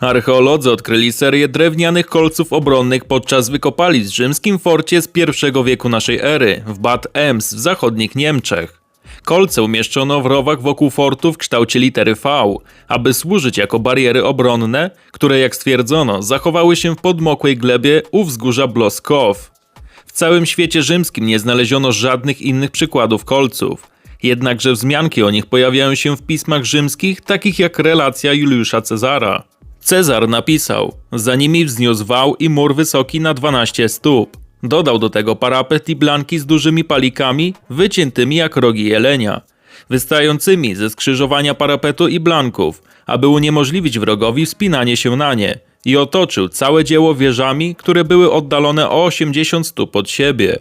Archeolodzy odkryli serię drewnianych kolców obronnych podczas wykopalisk w rzymskim forcie z I wieku naszej ery w Bad Ems w zachodnich Niemczech. Kolce umieszczono w rowach wokół fortu w kształcie litery V, aby służyć jako bariery obronne, które jak stwierdzono zachowały się w podmokłej glebie u wzgórza Bloskow. W całym świecie rzymskim nie znaleziono żadnych innych przykładów kolców. Jednakże wzmianki o nich pojawiają się w pismach rzymskich, takich jak relacja Juliusza Cezara. Cezar napisał: Za nimi wzniósł wał i mur wysoki na 12 stóp. Dodał do tego parapet i blanki z dużymi palikami, wyciętymi jak rogi jelenia, wystającymi ze skrzyżowania parapetu i blanków, aby uniemożliwić wrogowi wspinanie się na nie, i otoczył całe dzieło wieżami, które były oddalone o 80 stóp od siebie.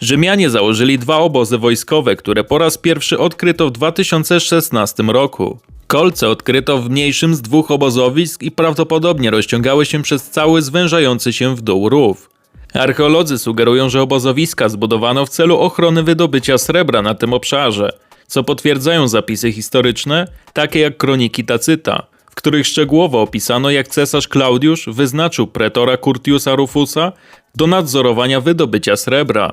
Rzymianie założyli dwa obozy wojskowe, które po raz pierwszy odkryto w 2016 roku. Kolce odkryto w mniejszym z dwóch obozowisk i prawdopodobnie rozciągały się przez cały zwężający się w dół rów. Archeolodzy sugerują, że obozowiska zbudowano w celu ochrony wydobycia srebra na tym obszarze, co potwierdzają zapisy historyczne, takie jak kroniki Tacyta, w których szczegółowo opisano jak cesarz Klaudiusz wyznaczył pretora Curtiusa Rufusa do nadzorowania wydobycia srebra.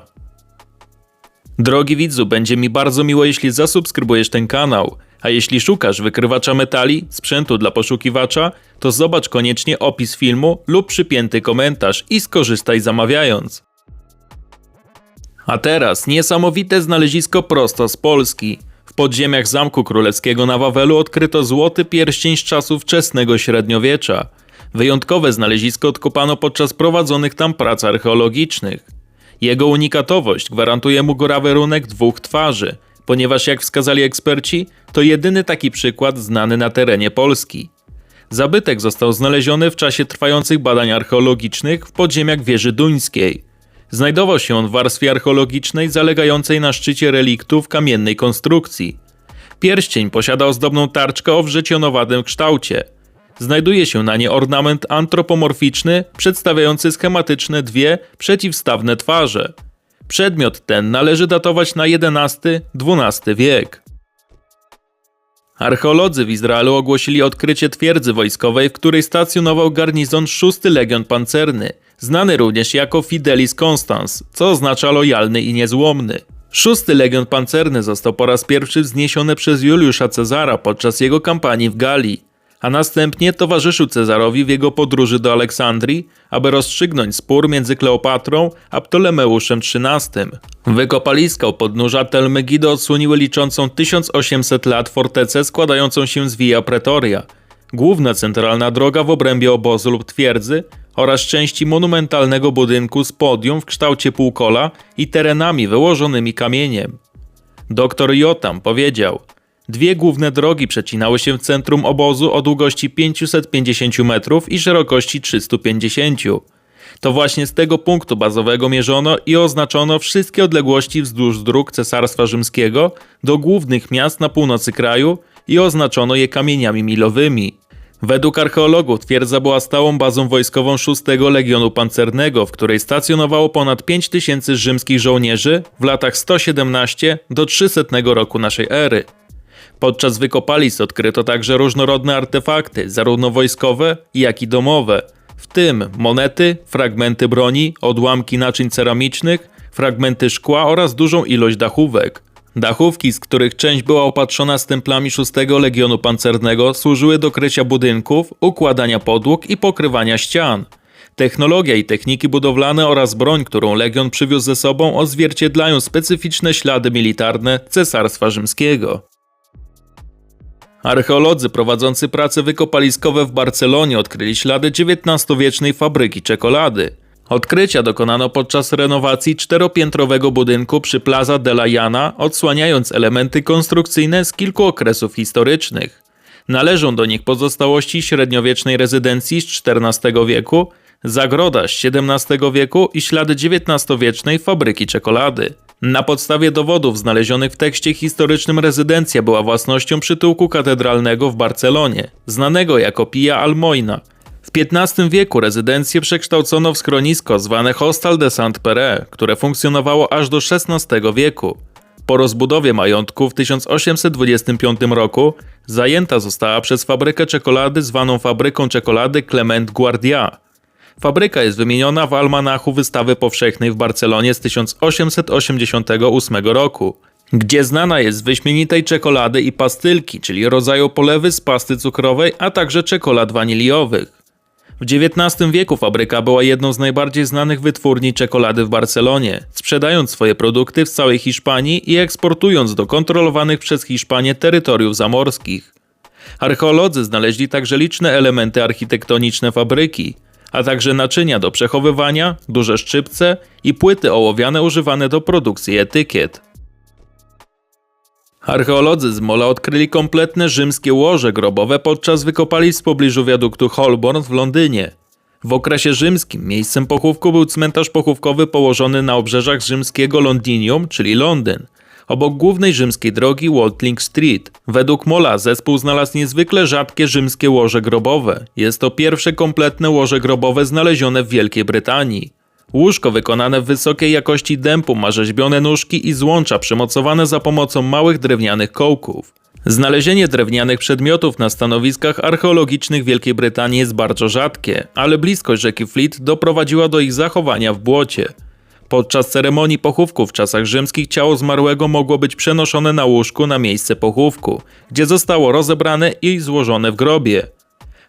Drogi widzu, będzie mi bardzo miło, jeśli zasubskrybujesz ten kanał. A jeśli szukasz wykrywacza metali, sprzętu dla poszukiwacza, to zobacz koniecznie opis filmu lub przypięty komentarz i skorzystaj zamawiając. A teraz niesamowite znalezisko prosto z Polski. W podziemiach Zamku Królewskiego na Wawelu odkryto złoty pierścień z czasów wczesnego średniowiecza. Wyjątkowe znalezisko odkopano podczas prowadzonych tam prac archeologicznych. Jego unikatowość gwarantuje mu gorawerunek dwóch twarzy, ponieważ jak wskazali eksperci, to jedyny taki przykład znany na terenie Polski. Zabytek został znaleziony w czasie trwających badań archeologicznych w podziemiach wieży duńskiej. Znajdował się on w warstwie archeologicznej zalegającej na szczycie reliktów kamiennej konstrukcji. Pierścień posiada ozdobną tarczkę o wrzecionowatym kształcie. Znajduje się na nie ornament antropomorficzny przedstawiający schematyczne dwie przeciwstawne twarze. Przedmiot ten należy datować na XI-XII wiek. Archeolodzy w Izraelu ogłosili odkrycie twierdzy wojskowej, w której stacjonował garnizon szósty Legion Pancerny, znany również jako Fidelis Constans, co oznacza lojalny i niezłomny. Szósty Legion Pancerny został po raz pierwszy wzniesiony przez Juliusza Cezara podczas jego kampanii w Galii a następnie towarzyszył Cezarowi w jego podróży do Aleksandrii, aby rozstrzygnąć spór między Kleopatrą a Ptolemeuszem XIII. Wykopaliska u podnóża Tel Megido odsłoniły liczącą 1800 lat fortecę składającą się z Via Pretoria, główna centralna droga w obrębie obozu lub twierdzy oraz części monumentalnego budynku z podium w kształcie półkola i terenami wyłożonymi kamieniem. Doktor Jotam powiedział – Dwie główne drogi przecinały się w centrum obozu o długości 550 metrów i szerokości 350. To właśnie z tego punktu bazowego mierzono i oznaczono wszystkie odległości wzdłuż dróg Cesarstwa Rzymskiego do głównych miast na północy kraju i oznaczono je kamieniami milowymi. Według archeologów twierdza była stałą bazą wojskową 6 Legionu Pancernego, w której stacjonowało ponad 5000 rzymskich żołnierzy w latach 117 do 300 roku naszej ery. Podczas wykopalisk odkryto także różnorodne artefakty, zarówno wojskowe, jak i domowe, w tym monety, fragmenty broni, odłamki naczyń ceramicznych, fragmenty szkła oraz dużą ilość dachówek. Dachówki, z których część była opatrzona stemplami 6 Legionu Pancernego, służyły do krycia budynków, układania podłóg i pokrywania ścian. Technologia i techniki budowlane oraz broń, którą Legion przywiózł ze sobą, odzwierciedlają specyficzne ślady militarne Cesarstwa Rzymskiego. Archeolodzy prowadzący prace wykopaliskowe w Barcelonie odkryli ślady XIX-wiecznej fabryki czekolady. Odkrycia dokonano podczas renowacji czteropiętrowego budynku przy Plaza de la Llana, odsłaniając elementy konstrukcyjne z kilku okresów historycznych. Należą do nich pozostałości średniowiecznej rezydencji z XIV wieku, zagroda z XVII wieku i ślady XIX-wiecznej fabryki czekolady. Na podstawie dowodów znalezionych w tekście historycznym rezydencja była własnością przytułku katedralnego w Barcelonie, znanego jako Pia Almoina. W XV wieku rezydencję przekształcono w schronisko zwane Hostal de Saint-Pere, które funkcjonowało aż do XVI wieku. Po rozbudowie majątku w 1825 roku zajęta została przez fabrykę czekolady zwaną fabryką czekolady Clement Guardia. Fabryka jest wymieniona w almanachu wystawy powszechnej w Barcelonie z 1888 roku, gdzie znana jest z wyśmienitej czekolady i pastylki, czyli rodzaju polewy z pasty cukrowej, a także czekolad waniliowych. W XIX wieku fabryka była jedną z najbardziej znanych wytwórni czekolady w Barcelonie, sprzedając swoje produkty w całej Hiszpanii i eksportując do kontrolowanych przez Hiszpanię terytoriów zamorskich. Archeolodzy znaleźli także liczne elementy architektoniczne fabryki, a także naczynia do przechowywania, duże szczypce i płyty ołowiane używane do produkcji etykiet. Archeolodzy z Mola odkryli kompletne rzymskie łoże grobowe podczas wykopalisk w pobliżu wiaduktu Holborn w Londynie. W okresie rzymskim miejscem pochówku był cmentarz pochówkowy położony na obrzeżach rzymskiego Londinium, czyli Londyn, obok głównej rzymskiej drogi Watling Street. Według Mola zespół znalazł niezwykle rzadkie rzymskie łoże grobowe. Jest to pierwsze kompletne łoże grobowe znalezione w Wielkiej Brytanii. Łóżko wykonane w wysokiej jakości dępu ma rzeźbione nóżki i złącza przymocowane za pomocą małych drewnianych kołków. Znalezienie drewnianych przedmiotów na stanowiskach archeologicznych Wielkiej Brytanii jest bardzo rzadkie, ale bliskość rzeki Fleet doprowadziła do ich zachowania w błocie. Podczas ceremonii pochówku w czasach rzymskich ciało zmarłego mogło być przenoszone na łóżku na miejsce pochówku, gdzie zostało rozebrane i złożone w grobie.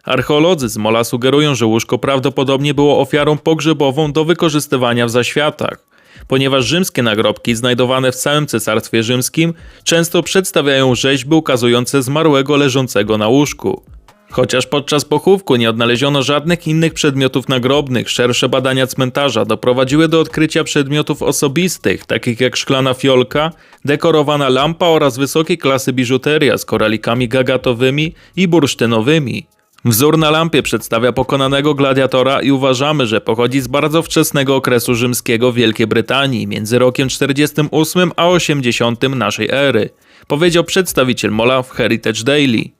Archeolodzy z Mola sugerują, że łóżko prawdopodobnie było ofiarą pogrzebową do wykorzystywania w zaświatach, ponieważ rzymskie nagrobki znajdowane w całym Cesarstwie Rzymskim często przedstawiają rzeźby ukazujące zmarłego leżącego na łóżku. Chociaż podczas pochówku nie odnaleziono żadnych innych przedmiotów nagrobnych, szersze badania cmentarza doprowadziły do odkrycia przedmiotów osobistych, takich jak szklana fiolka, dekorowana lampa oraz wysokiej klasy biżuteria z koralikami gagatowymi i bursztynowymi. Wzór na lampie przedstawia pokonanego gladiatora i uważamy, że pochodzi z bardzo wczesnego okresu rzymskiego w Wielkiej Brytanii, między rokiem 48 a 80 naszej ery, powiedział przedstawiciel Mola w Heritage Daily.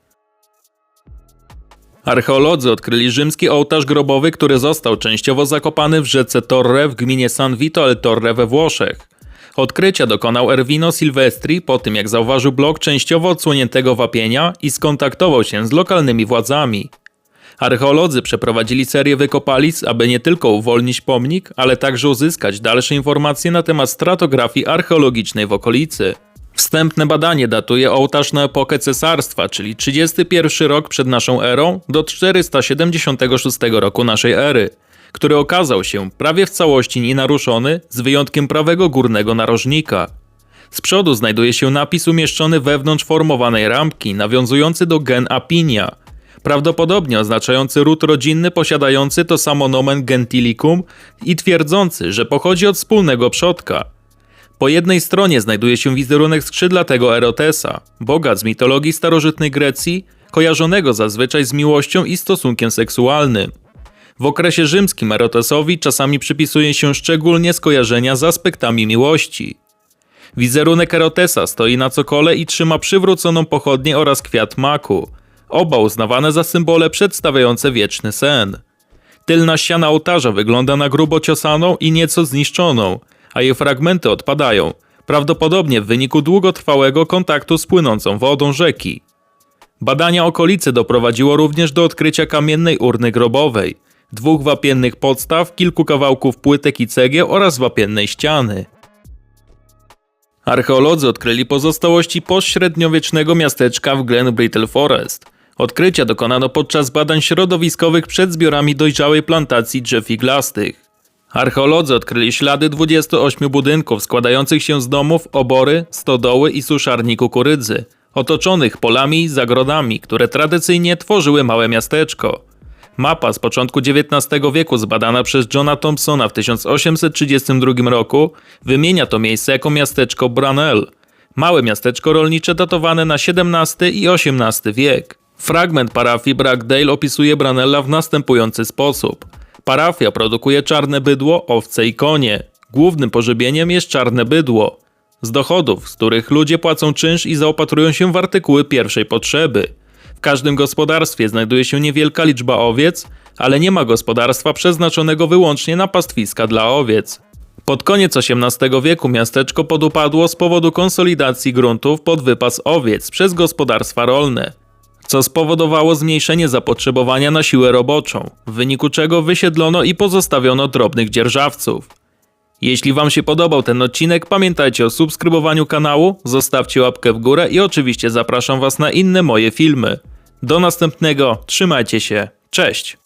Archeolodzy odkryli rzymski ołtarz grobowy, który został częściowo zakopany w rzece Torre w gminie San Vito al Torre we Włoszech. Odkrycia dokonał Ervino Silvestri po tym, jak zauważył blok częściowo odsłoniętego wapienia i skontaktował się z lokalnymi władzami. Archeolodzy przeprowadzili serię wykopalisk, aby nie tylko uwolnić pomnik, ale także uzyskać dalsze informacje na temat stratografii archeologicznej w okolicy. Wstępne badanie datuje ołtarz na epokę cesarstwa, czyli 31 rok przed naszą erą do 476 roku naszej ery, który okazał się prawie w całości nienaruszony z wyjątkiem prawego górnego narożnika. Z przodu znajduje się napis umieszczony wewnątrz formowanej rampki, nawiązujący do gen Apinia, prawdopodobnie oznaczający ród rodzinny posiadający to samo nomen gentilicum i twierdzący, że pochodzi od wspólnego przodka. Po jednej stronie znajduje się wizerunek skrzydlatego Erotesa, boga z mitologii starożytnej Grecji, kojarzonego zazwyczaj z miłością i stosunkiem seksualnym. W okresie rzymskim Erotesowi czasami przypisuje się szczególnie skojarzenia z aspektami miłości. Wizerunek Erotesa stoi na cokole i trzyma przywróconą pochodnię oraz kwiat maku, oba uznawane za symbole przedstawiające wieczny sen. Tylna ściana ołtarza wygląda na grubo ciosaną i nieco zniszczoną, a jej fragmenty odpadają, prawdopodobnie w wyniku długotrwałego kontaktu z płynącą wodą rzeki. Badania okolicy doprowadziło również do odkrycia kamiennej urny grobowej, dwóch wapiennych podstaw, kilku kawałków płytek i cegieł oraz wapiennej ściany. Archeolodzy odkryli pozostałości pośredniowiecznego miasteczka w Glen Brittle Forest. Odkrycia dokonano podczas badań środowiskowych przed zbiorami dojrzałej plantacji drzew iglastych. Archeolodzy odkryli ślady 28 budynków składających się z domów, obory, stodoły i suszarni kukurydzy, otoczonych polami i zagrodami, które tradycyjnie tworzyły małe miasteczko. Mapa z początku XIX wieku zbadana przez Johna Thompsona w 1832 roku wymienia to miejsce jako miasteczko Branell, małe miasteczko rolnicze datowane na XVII i XVIII wiek. Fragment parafii Bragdale opisuje Branella w następujący sposób. Parafia produkuje czarne bydło, owce i konie. Głównym pożywieniem jest czarne bydło. Z dochodów, z których ludzie płacą czynsz i zaopatrują się w artykuły pierwszej potrzeby. W każdym gospodarstwie znajduje się niewielka liczba owiec, ale nie ma gospodarstwa przeznaczonego wyłącznie na pastwiska dla owiec. Pod koniec XVIII wieku miasteczko podupadło z powodu konsolidacji gruntów pod wypas owiec przez gospodarstwa rolne, co spowodowało zmniejszenie zapotrzebowania na siłę roboczą, w wyniku czego wysiedlono i pozostawiono drobnych dzierżawców. Jeśli Wam się podobał ten odcinek, pamiętajcie o subskrybowaniu kanału, zostawcie łapkę w górę i oczywiście zapraszam Was na inne moje filmy. Do następnego, trzymajcie się, cześć!